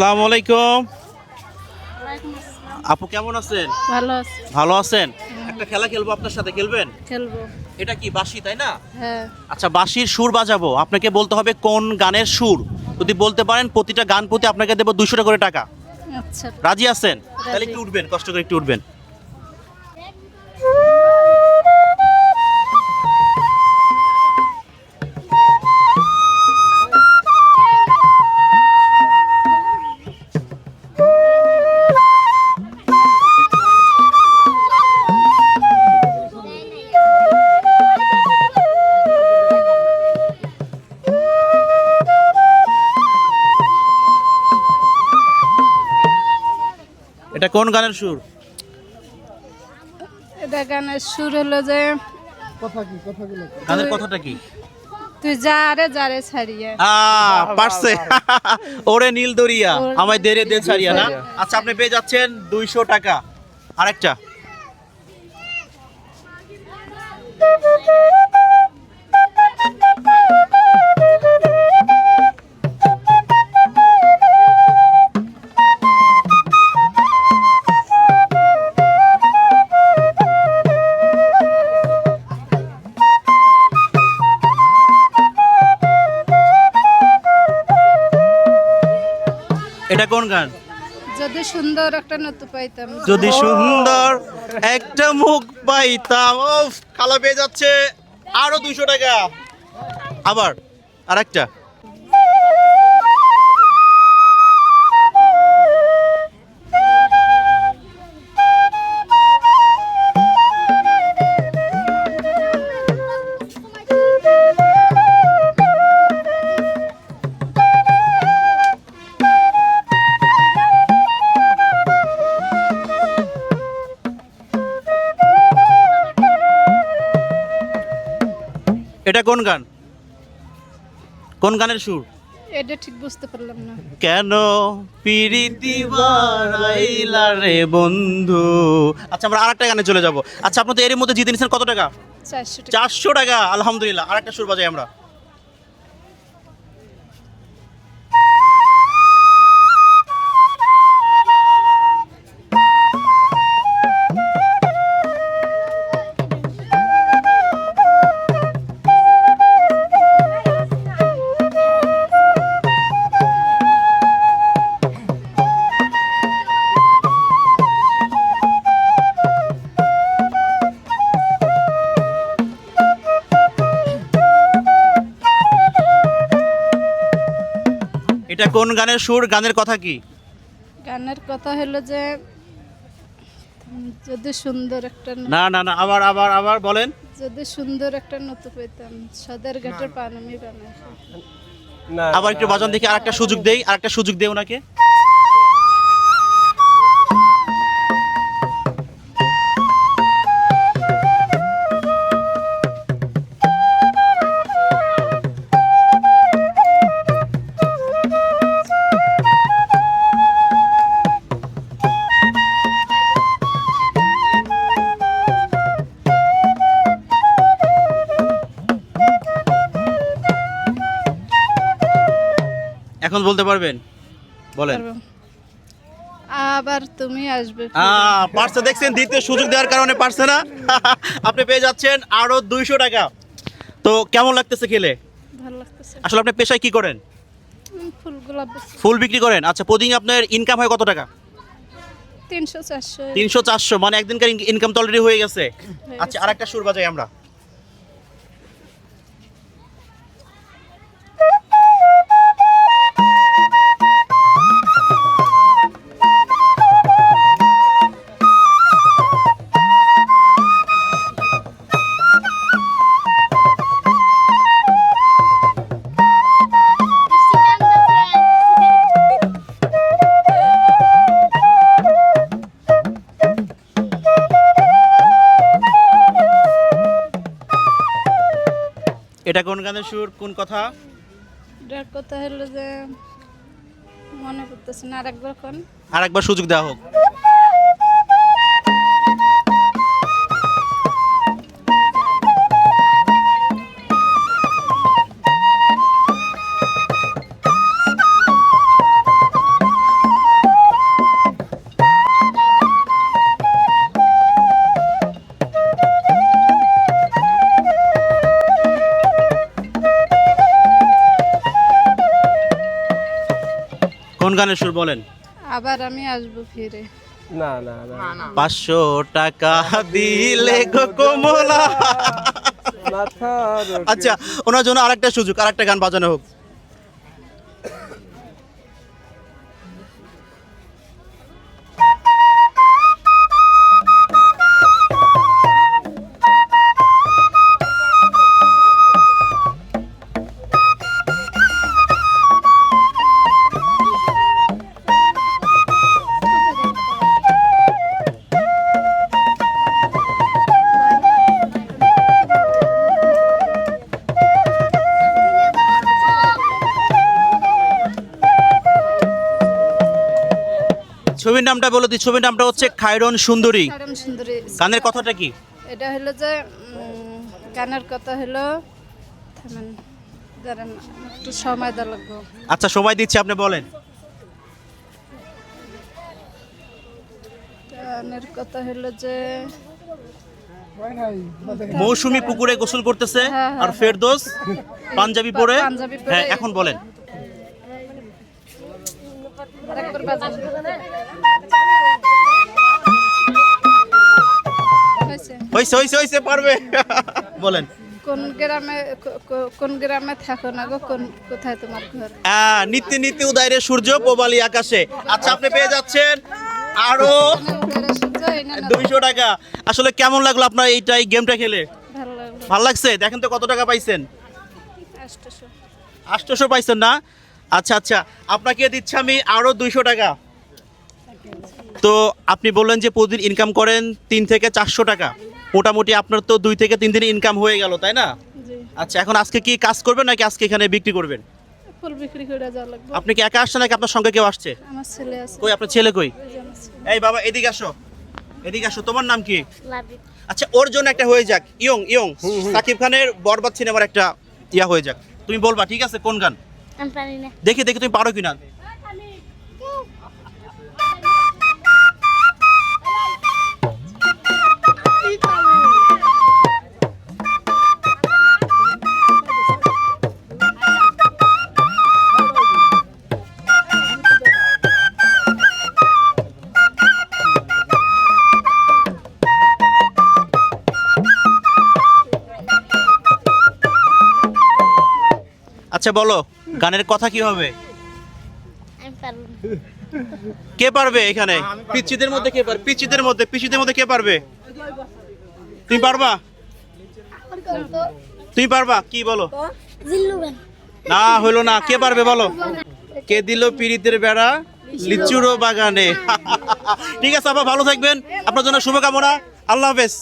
আসসালামু আলাইকুম। আপু কেমন আছেন? ভালো আছে। ভালো আছেন? একটা খেলা খেলব আপনার সাথে খেলবেন? খেলব। এটা কি বাঁশি তাই না? হ্যাঁ। আচ্ছা বাঁশির সুর বাজাবো। আপনাকে বলতে হবে কোন গানের সুর। যদি বলতে পারেন প্রতিটা গান প্রতি আপনাকে দেবো দুশো টাকা করে টাকা। আচ্ছা। রাজি আছেন? তাহলে একটু উঠবেন কষ্ট করে একটু উঠবেন। এটা কোন গানের সুর? এটা গানের সুর হলো যে কথা কি কথা কি গানের কথাটা কি? তুই যা রে যা রে ছাড়িয়ে। আ পারছে। ওরে নীল দরিয়া আমায় দেরে দে ছাড়িয়া না? আচ্ছা আপনি পেয়ে যাচ্ছেন দুইশো টাকা। আরেকটা। এটা কোন গান? যদি সুন্দর একটা নতু পাইতাম। যদি সুন্দর একটা মুখ পাইতাম। ও খালা পেয়ে যাচ্ছে আরও দুইশো টাকা। আবার আরেকটা। এটা কোন গান? কোন গানের সুর? এটা ঠিক বুঝতে পারলাম না। কেন পিরিতি বাড়াইলা রে বন্ধু? আচ্ছা আমরা আরেকটা গানে চলে যাব। আচ্ছা আপনি তো এর মধ্যে জিতে নিয়েছেন কত টাকা। চারশো টাকা আলহামদুলিল্লাহ। আরেকটা সুর বাজাই আমরা। এটা কোন গানের সুর? গানের কথা কি? গানের কথা হলো যে যদি সুন্দর একটা না না না আবার আবার আবার বলেন। যদি সুন্দর একটা নতু পেতাম সদের ঘাটের পান আমি বানাই। আবার একটু বাজান দেখি আরেকটা সুযোগ দেই আরেকটা সুযোগ দেই ওনাকে। এখন বলতে পারবেন? বলেন। আবার তুমি আসবে পারছে দেখছেন দ্বিতীয় সুযোগ দেওয়ার কারণে পারছে না। আপনি পেয়ে যাচ্ছেন আরও দুইশো টাকা। তো কেমন লাগতেছে খেলে? ভালো লাগতেছে। আসলে আপনি পেশায় কি করেন? ফুল ফুল বিক্রি করেন? আচ্ছা প্রতিদিন আপনার ইনকাম হয় কত টাকা? তিনশো চারশো। তিনশো চারশো মানে একদিনকার ইনকাম তো অলরেডি হয়ে গেছে। আচ্ছা আর একটা সুর বাজাই আমরা। এটা কোন গানের সুর? কোন কথা? এটার কথা হলো যে মনে করতেছে না আরেকবার কোন? আরেকবার সুযোগ দেওয়া হোক। গানের সুর বলেন। আবার আমি আসব ফিরে। না না না। পাঁচশো টাকা দিলে গো কমলা। আচ্ছা ওনার জন্য আরেকটা সুযোগ আরেকটা গান বাজানো হোক। ছবির নামটা বলে দিই ছবির নামটা হচ্ছে খায়রন সুন্দরী। গানের কথাটা কি? এটা হলো যে গানের কথা হলো থামেন দাঁড়ান একটু সময় দেওয়া লাগবে। আচ্ছা সময় দিচ্ছি আপনি বলেন। গানের কথা হলো যে মৌসুমী পুকুরে গোসল করতেছে হ্যাঁ, হ্যাঁ, আর ফেরদোস পাঞ্জাবি পরে। হ্যাঁ এখন বলেন। হইছে হইছে হইছে পারবে। বলেন। কোন গ্রামে কোন গ্রামে থাকো না গো? কোন কোথায় তোমার ঘর? হ্যাঁ নিত্যে নিত্যে সূর্য পোবালি আকাশে। আচ্ছা আপনি পেয়ে যাচ্ছেন আরও দুইশো টাকা। আসলে কেমন লাগল আপনার এইটা এই গেমটা খেলে? ভালো লাগছে? দেখেন তো কত টাকা পাইছেন। আষ্টশো আটশোশো পাইছেন না? আচ্ছা আচ্ছা আপনাকে দিচ্ছি আমি আরও দুইশো টাকা। তো আপনি বললেন যে প্রতিদিন ইনকাম করেন তিন থেকে চারশো টাকা। মোটামুটি আপনার তো দুই থেকে তিন দিন ইনকাম হয়ে গেল তাই না? আচ্ছা এখন আজকে কি কাজ করবেন নাকি আজকে এখানে বিক্রি করবেন? ফুল বিক্রি করে যাওয়া লাগবে। আপনি কি একা আসছেন নাকি আপনার সঙ্গে কেউ আসছে? আমার কই আপনার ছেলে কই। এই বাবা এদিকে আসো। এদিকে আসো তোমার নাম কি? আচ্ছা ওর জন্য একটা হয়ে যাক। Young young. সাকিব খানের বরবাদ সিনেমার একটা ইয়া হয়ে যাক। তুমি বলবা ঠিক আছে কোন গান? দেখি দেখি তুমি পারো কিনা? আচ্ছা বলো গানের কথা কি হবে? কে পারবে এখানে? পিচ্ছিদের মধ্যে কে পারবে পিচ্ছিদের মধ্যে পিচ্ছিদের মধ্যে কে পারবে? তুমি পারবা? তুমি পারবা? কি বলো? না হলো না কে পারবে বলো? কে দিল পিরিতের বেড়া? লিচুরো বাগানে। ঠিক আছে আপা ভালো থাকবেন। আপনার জন্য শুভকামনা। আল্লাহ হাফেজ।